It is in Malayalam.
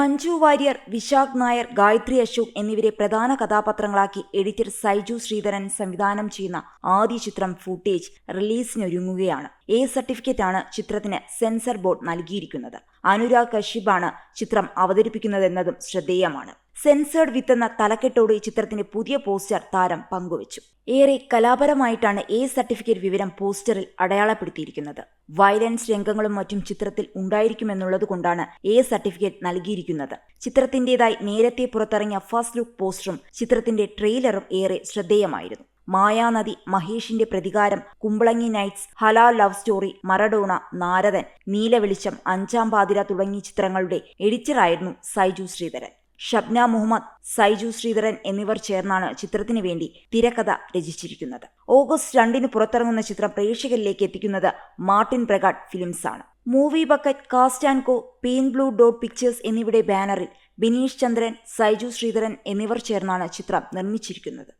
മഞ്ജു വാര്യർ വിശാഖ് നായർ ഗായത്രി അശോക് എന്നിവരെ പ്രധാന കഥാപാത്രങ്ങളാക്കി എഡിറ്റർ സൈജു ശ്രീധരൻ സംവിധാനം ചെയ്യുന്ന ആദ്യ ചിത്രം ഫൂട്ടേജ് റിലീസിനൊരുങ്ങുകയാണ്. എ സർട്ടിഫിക്കറ്റ് ആണ് ചിത്രത്തിന് സെൻസർ ബോർഡ് നൽകിയിരിക്കുന്നത്. അനുരാഗ് കശ്യപാണ് ചിത്രം അവതരിപ്പിക്കുന്നതെന്നതും ശ്രദ്ധേയമാണ്. സെൻസേർഡ് വിത്ത് എന്ന തലക്കെട്ടോട് ഈ ചിത്രത്തിന്റെ പുതിയ പോസ്റ്റർ താരം പങ്കുവച്ചു. ഏറെ കലാപരമായിട്ടാണ് എ സർട്ടിഫിക്കറ്റ് വിവരം പോസ്റ്ററിൽ അടയാളപ്പെടുത്തിയിരിക്കുന്നത്. വയലൻസ് രംഗങ്ങളും മറ്റും ചിത്രത്തിൽ ഉണ്ടായിരിക്കുമെന്നുള്ളത് കൊണ്ടാണ് എ സർട്ടിഫിക്കറ്റ് നൽകിയിരിക്കുന്നത്. ചിത്രത്തിന്റേതായി നേരത്തെ പുറത്തിറങ്ങിയ ഫസ്റ്റ് ലുക്ക് പോസ്റ്ററും ചിത്രത്തിന്റെ ട്രെയിലറും ഏറെ ശ്രദ്ധേയമായിരുന്നു. Mayanadi Maheshinte Prathikaram Kumbalangi nights Halal love story Maradona Naradan Neelavelicham Anjaam Pathira തുടങ്ങിയ ചിത്രങ്ങളുടെ എഡിറ്ററായിരുന്നു സൈജു ശ്രീധരൻ. ഷബ്ന മുഹമ്മദ് സൈജു ശ്രീധരൻ എന്നിവർ ചേർന്നാണ് ചിത്രത്തിന് വേണ്ടി തിരക്കഥ രചിച്ചിരിക്കുന്നത്. ഓഗസ്റ്റ് രണ്ടിന് പുറത്തിറങ്ങുന്ന ചിത്രം പ്രേക്ഷകരിലേക്ക് എത്തിക്കുന്നത് മാർട്ടിൻ ഫിലിംസ് ആണ്. Movie bucket cast and co peen blue dot pictures എന്നിവയുടെ ബാനറിൽ ബിനീഷ് ചന്ദ്രൻ സൈജു ശ്രീധരൻ എന്നിവർ ചേർന്നാണ് ചിത്രം നിർമ്മിച്ചിരിക്കുന്നത്.